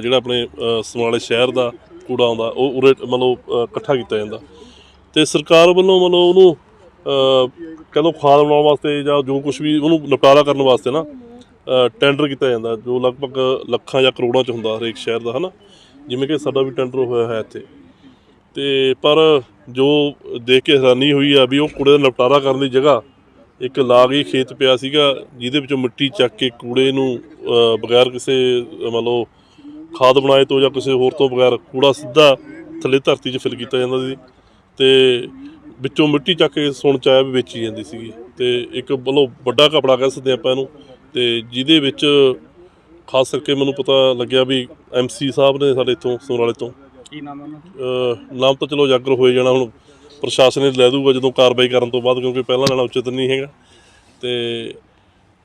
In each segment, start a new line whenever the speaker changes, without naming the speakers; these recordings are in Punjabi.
ਜਿਹੜਾ ਆਪਣੇ ਅ, ਸ਼ਹਿਰ ਦਾ ਕੂੜਾ ਆਉਂਦਾ ਉਹ ਉਰੇ ਮਤਲਬ ਇਕੱਠਾ ਕੀਤਾ ਜਾਂਦਾ। ਤੇ ਸਰਕਾਰ ਵੱਲੋਂ ਮਤਲਬ ਉਹਨੂੰ ਅ, ਕਹਿ ਲਓ ਖਾਦ ਬਣਾਉਣ ਵਾਸਤੇ ਜਾਂ ਜੋ ਕੁਝ ਵੀ ਉਹਨੂੰ ਨਿਪਟਾਰਾ ਕਰਨ ਵਾਸਤੇ ਨਾ ਟੈਂਡਰ ਕੀਤਾ ਜਾਂਦਾ ਜੋ ਲਗਭਗ ਲੱਖਾਂ ਜਾਂ ਕਰੋੜਾਂ ਚ ਹੁੰਦਾ ਹਰੇਕ ਸ਼ਹਿਰ ਦਾ ਹਨਾ? ਜਿਵੇਂ ਕਿ ਸਾਡਾ ਵੀ ਟੈਂਡਰ ਹੋਇਆ ਹੈ ਇੱਥੇ। ਤੇ ਪਰ ਜੋ ਦੇਖ ਕੇ ਹੈਰਾਨੀ ਹੋਈ ਆ ਵੀ ਉਹ ਕੂੜੇ ਦਾ ਨਿਪਟਾਰਾ ਕਰਨ ਦੀ ਜਗ੍ਹਾ ਇੱਕ ਲਾਗ ਹੀ ਖੇਤ ਪਿਆ ਸੀਗਾ ਜਿਹਦੇ ਵਿੱਚੋਂ ਮਿੱਟੀ ਚੱਕ ਕੇ ਕੂੜੇ ਨੂੰ ਬਗੈਰ ਕਿਸੇ ਮਤਲਬ ਖਾਦ ਬਣਾਏ ਤੋਂ ਜਾਂ ਕਿਸੇ ਹੋਰ ਤੋਂ ਬਗੈਰ ਕੂੜਾ ਸਿੱਧਾ ਥੱਲੇ ਧਰਤੀ 'ਚ ਫਿਲ ਕੀਤਾ ਜਾਂਦਾ ਸੀ ਤੇ ਵਿੱਚੋਂ ਮਿੱਟੀ ਚੱਕ ਕੇ ਸੁਣ ਚ ਆਇਆ ਵੀ ਵੇਚੀ ਜਾਂਦੀ ਸੀਗੀ ਤੇ ਇੱਕ ਵੱਲੋਂ ਵੱਡਾ ਕਪੜਾ ਕਹਿ ਸਕਦੇ ਆਪਾਂ ਇਹਨੂੰ ਤੇ ਜਿਹਦੇ ਵਿੱਚ ਖਾਸ ਕਰਕੇ ਮੈਨੂੰ ਪਤਾ ਲੱਗਿਆ ਵੀ ਐਮਸੀ ਸਾਹਿਬ ਨੇ ਸਾਡੇ ਇੱਥੋਂ ਸਮਰਾਲੇ ਤੋਂ।
ਕੀ ਨਾਮ ਹੈ ਉਹਨਾਂ ਦਾ?
ਨਾਮ ਤਾਂ ਚਲੋ ਜਾਗਰ ਹੋਏ ਜਾਣਾ ਹੁਣ ਪ੍ਰਸ਼ਾਸਨ ਨੇ ਲੈ ਦੂਗਾ ਜਦੋਂ ਕਾਰਵਾਈ ਕਰਨ ਤੋਂ ਬਾਅਦ ਕਿਉਂਕਿ ਪਹਿਲਾਂ ਨਾਲੋਂ ਉਚਿਤ ਨਹੀਂ ਹੈਗਾ। ਤੇ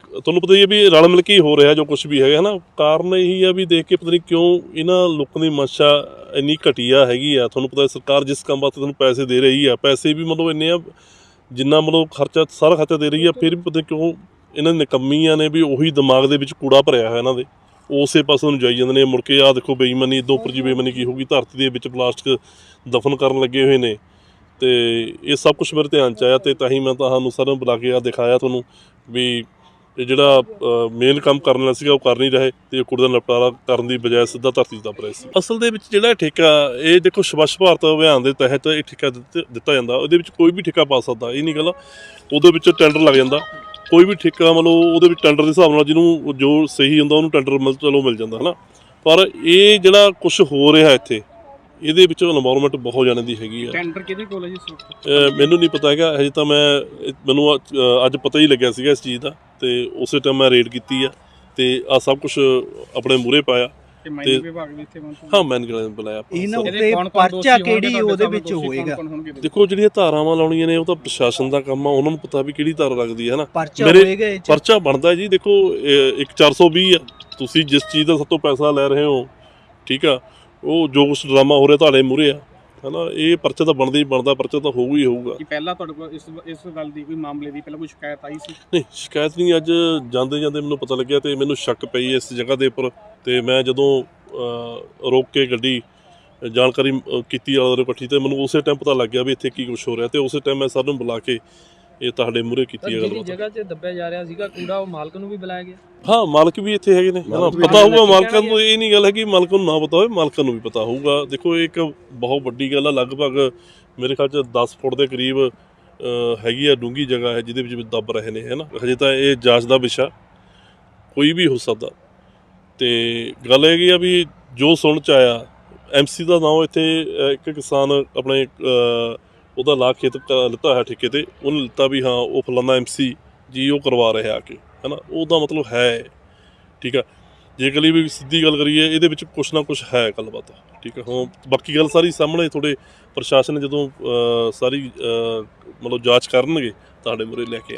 ਤੁਹਾਨੂੰ ਪਤਾ ਹੀ ਹੈ ਵੀ ਰਲ ਮਿਲ ਕੇ ਹੀ ਹੋ ਰਿਹਾ ਜੋ ਕੁਝ ਵੀ ਹੈਗਾ, ਹਨਾ? ਕਾਰਨ ਇਹੀ ਆ ਵੀ ਦੇਖ ਕੇ ਪਤਾ ਨਹੀਂ ਕਿਉਂ ਇਹਨਾਂ ਲੋਕਾਂ ਦੀ ਮਨਸ਼ਾ ਇੰਨੀ ਘਟੀਆ ਹੈਗੀ ਆ। ਤੁਹਾਨੂੰ ਪਤਾ ਸਰਕਾਰ ਜਿਸ ਕੰਮ ਵਾਸਤੇ ਤੁਹਾਨੂੰ ਪੈਸੇ ਦੇ ਰਹੀ ਆ, ਪੈਸੇ ਵੀ ਮਤਲਬ ਇੰਨੇ ਆ, ਜਿੰਨਾ ਮਤਲਬ ਖਰਚਾ, ਸਾਰਾ ਖਰਚਾ ਦੇ ਰਹੀ ਆ, ਫਿਰ ਵੀ ਪਤਾ ਨੀ ਕਿਉਂ ਇਹਨਾਂ ਨਿਕੰਮੀਆਂ ਨੇ ਵੀ ਉਹੀ ਦਿਮਾਗ ਦੇ ਵਿੱਚ ਕੂੜਾ ਭਰਿਆ ਹੋਇਆ ਇਹਨਾਂ ਦੇ। ਉਸੇ ਪਾਸੇ ਨੂੰ ਜਾਈ ਜਾਂਦੇ ਨੇ, ਮੁੜ ਕੇ ਆਹ ਦੇਖੋ ਬੇਈਮਾਨੀ ਇਦੋਂ ਉੱਪਰ ਜੀ ਬੇਈਮਾਨੀ ਕੀ ਹੋਊਗੀ, ਧਰਤੀ ਦੇ ਵਿੱਚ ਪਲਾਸਟਿਕ ਦਫਨ ਕਰਨ ਲੱਗੇ ਹੋਏ ਨੇ। ਤੇ ਇਹ ਸਭ ਕੁਝ ਮੇਰੇ ਧਿਆਨ ਚ ਆਇਆ ਤੇ ਤਾਂ ਹੀ ਮੈਂ ਤੁਹਾਨੂੰ ਸਾਰਿਆਂ ਨੂੰ ਬੁਲਾ ਕੇ ਆ ਦਿਖਾਇਆ ਤੁਹਾਨੂੰ ਵੀ ਤੇ ਜਿਹੜਾ ਮੇਨ ਕੰਮ ਕਰਨ ਵਾਲਾ ਸੀਗਾ ਉਹ ਕਰ ਨਹੀਂ ਰਹੇ ਤੇ ਕੁੜ ਦਾ ਨਿਪਟਾਰਾ ਕਰਨ ਦੀ ਬਜਾਏ ਸਿੱਧਾ ਧਰਤੀ 'ਚ ਦੱਬ ਸੀ। ਅਸਲ ਦੇ ਵਿੱਚ ਜਿਹੜਾ ਠੇਕਾ ਇਹ ਦੇਖੋ ਸਵੱਛ ਭਾਰਤ ਅਭਿਆਨ ਦੇ ਤਹਿਤ ਇਹ ਠੇਕਾ ਦਿੱਤਾ ਜਾਂਦਾ। ਉਹਦੇ ਵਿੱਚ ਕੋਈ ਵੀ ਠੇਕਾ ਪਾ ਸਕਦਾ ਇਹ ਨਹੀਂ ਗੱਲ। ਉਹਦੇ ਵਿੱਚ ਟੈਂਡਰ ਲੱਗ ਜਾਂਦਾ। ਕੋਈ ਵੀ ਠੇਕਾ ਮਤਲਬ ਉਹਦੇ ਵਿੱਚ ਟੈਂਡਰ ਦੇ ਹਿਸਾਬ ਨਾਲ ਜਿਹਨੂੰ ਜੋ ਸਹੀ ਹੁੰਦਾ ਉਹਨੂੰ ਟੈਂਡਰ ਮਿਲ ਚਲੋ ਮਿਲ ਜਾਂਦਾ ਹਨਾ। ਪਰ ਇਹ ਜਿਹੜਾ ਕੁਝ ਹੋ ਰਿਹਾ ਇੱਥੇ ਇਹਦੇ ਵਿੱਚ এনवायरमेंट ਬਹੁਤ ਜਾਣੇ ਦੀ ਹੈਗੀ ਆ।
ਟੈਂਡਰ ਕਿਹਦੇ ਕੋਲ ਹੈ ਜੀ
ਮੈਨੂੰ ਨਹੀਂ ਪਤਾ ਹੈਗਾ। ਹਜੇ ਤਾਂ ਮੈਂ ਮੈਨੂੰ ਅੱਜ ਪਤਾ ਹੀ ਲੱਗਿਆ ਸੀਗਾ ਇਸ ਚੀਜ਼ ਦਾ। ਤੇ ਉਸੇ ਟਾਈਮ ਮੈਂ ਰੇਡ ਕੀਤੀ ਆ ਤੇ ਆ ਸਭ ਕੁਝ ਆਪਣੇ ਮੂਹਰੇ ਪਾਇਆ
ਤੇ ਮਾਈਨਿੰਗ ਵਿਭਾਗ ਵੀ ਇੱਥੇ ਪਹੁੰਚੂ
ਹਾਂ ਮੈਂ ਨੇ ਬੁਲਾਇਆ
ਇਹਨਾਂ
ਸਰ।
ਉੱਤੇ ਪਰਚਾ ਕਿਹੜੀ ਉਹਦੇ ਵਿੱਚ ਹੋਏਗਾ?
ਦੇਖੋ ਜਿਹੜੀਆਂ ਧਾਰਾਵਾਂ ਲਾਉਣੀਆਂ ਨੇ ਉਹ ਤਾਂ ਪ੍ਰਸ਼ਾਸਨ ਦਾ ਕੰਮ ਆ ਉਹਨਾਂ ਨੂੰ ਪਤਾ ਵੀ ਕਿਹੜੀ ਧਾਰਾ ਲੱਗਦੀ ਹੈ ਹਨਾ
ਪਰਚਾ
ਮੇਰੇ-? ਪਰਚਾ ਬਣਦਾ ਜੀ ਦੇਖੋ ਇੱਕ 420 ਆ। ਤੁਸੀਂ ਜਿਸ ਚੀਜ਼ ਦਾ ਸਭ ਤੋਂ ਪੈਸਾ ਲੈ ਰਹੇ ਹੋ ਠੀਕ ਆ ਉਹ ਜੋ ਕੁਛ ਡਰਾਮਾ ਹੋ ਰਿਹਾ ਤੁਹਾਡੇ ਮੂਹਰੇ ਆ ਹਨਾ ਇਹ ਪਰਚਾ ਤਾਂ ਬਣਦਾ ਹੀ ਬਣਦਾ ਪਰਚਾ ਤਾਂ ਹੋਊਗਾ ਹੀ ਹੋਊਗਾ।
ਕਿ ਪਹਿਲਾਂ ਤੁਹਾਡੇ ਕੋਲ ਇਸ ਇਸ ਗੱਲ ਦੀ ਕੋਈ ਮਾਮਲੇ ਦੀ ਪਹਿਲਾਂ ਕੋਈ ਸ਼ਿਕਾਇਤ ਆਈ ਸੀ?
ਨਹੀਂ ਸ਼ਿਕਾਇਤ ਨਹੀਂ ਅੱਜ ਜਾਂਦੇ ਜਾਂਦੇ ਮੈਨੂੰ ਪਤਾ ਲੱਗਿਆ ਤੇ ਮੈਨੂੰ ਸ਼ੱਕ ਪਈ ਇਸ ਜਗ੍ਹਾ ਦੇ ਉੱਪਰ ਤੇ ਮੈਂ ਜਦੋਂ ਰੋਕ ਕੇ ਗੱਡੀ ਜਾਣਕਾਰੀ ਕੀਤੀ ਔਰ ਇਕੱਠੀ ਤੇ ਮੈਨੂੰ ਉਸੇ ਟਾਈਮ ਪਤਾ ਲੱਗ ਗਿਆ ਵੀ ਇੱਥੇ ਕੀ ਕੁਝ ਹੋ ਰਿਹਾ ਤੇ ਉਸੇ ਟਾਈਮ ਮੈਂ ਸਰ ਨੂੰ ਬੁਲਾ ਕੇ ਇਹ ਤੁਹਾਡੇ ਮੂਹਰੇ ਕੀਤੀ ਹੈ
ਜਿਹੜੀ ਜਗ੍ਹਾ 'ਚ ਦੱਬਿਆ ਜਾ ਰਿਹਾ ਸੀਗਾ ਕੂੜਾ ਉਹ ਮਾਲਕ ਨੂੰ ਵੀ ਬੁਲਾਇਆ ਗਿਆ।
ਹਾਂ ਮਾਲਕ ਵੀ ਇੱਥੇ ਹੈਗੇ ਨੇ ਹਨਾ? ਪਤਾ ਹੋਊਗਾ ਮਾਲਕਾਂ ਨੂੰ ਇਹ ਨਹੀਂ ਗੱਲ ਹੈ ਕਿ ਮਾਲਕਾਂ ਨੂੰ ਨਾ ਪਤਾ ਹੋਵੇ ਮਾਲਕਾਂ ਨੂੰ ਵੀ ਪਤਾ ਹੋਊਗਾ। ਦੇਖੋ ਇਹ ਇੱਕ ਬਹੁਤ ਵੱਡੀ ਗੱਲ ਆ ਲਗਭਗ ਮੇਰੇ ਖਿਆਲ ਚ 10 ਫੁੱਟ ਦੇ ਕਰੀਬ ਹੈਗੀ ਆ ਡੂੰਗੀ ਜਗ੍ਹਾ ਹੈ ਜਿਹਦੇ ਵਿੱਚ ਦੱਬ ਰਹੇ ਨੇ ਹੈਨਾ? ਹਜੇ ਤਾਂ ਇਹ ਜਾਂਚ ਦਾ ਵਿਸ਼ਾ ਕੋਈ ਵੀ ਹੋ ਸਕਦਾ। ਤੇ ਗੱਲ ਇਹ ਹੈਗੀ ਆ ਵੀ ਜੋ ਸੁਣ ਚ ਆਇਆ ਐਮਸੀ ਦਾ ਨਾਮ ਇੱਥੇ ਇੱਕ ਕਿਸਾਨ ਆਪਣੇ ਉਹਦਾ ਲਾ ਖੇਤ ਲਿੱਤਾ ਹੋਇਆ ਠੇਕੇ ਤੇ, ਉਹਨੇ ਲਿੱਤਾ ਵੀ ਹਾਂ, ਉਹ ਫਲਾਣਾ ਐਮਸੀ ਜੀ ਉਹ ਕਰਵਾ ਰਿਹਾ ਆ ਕੇ, ਹੈਨਾ? ਉਹਦਾ ਮਤਲਬ ਹੈ ਠੀਕ ਆ? ਜੇ ਕਲੀ ਵੀ ਸਿੱਧੀ ਗੱਲ ਕਰੀਏ, ਇਹਦੇ ਵਿੱਚ ਕੁਛ ਨਾ ਕੁਛ ਹੈ ਗੱਲਬਾਤ, ਠੀਕ ਹੈ ਹੁਣ ਬਾਕੀ ਗੱਲ ਸਾਰੀ ਸਾਹਮਣੇ, ਤੁਹਾਡੇ ਪ੍ਰਸ਼ਾਸਨ ਜਦੋਂ ਸਾਰੀ ਮਤਲਬ ਜਾਂਚ ਕਰਨਗੇ, ਤੁਹਾਡੇ ਮੂਹਰੇ ਲੈ ਕੇ ਆਉਣਗੇ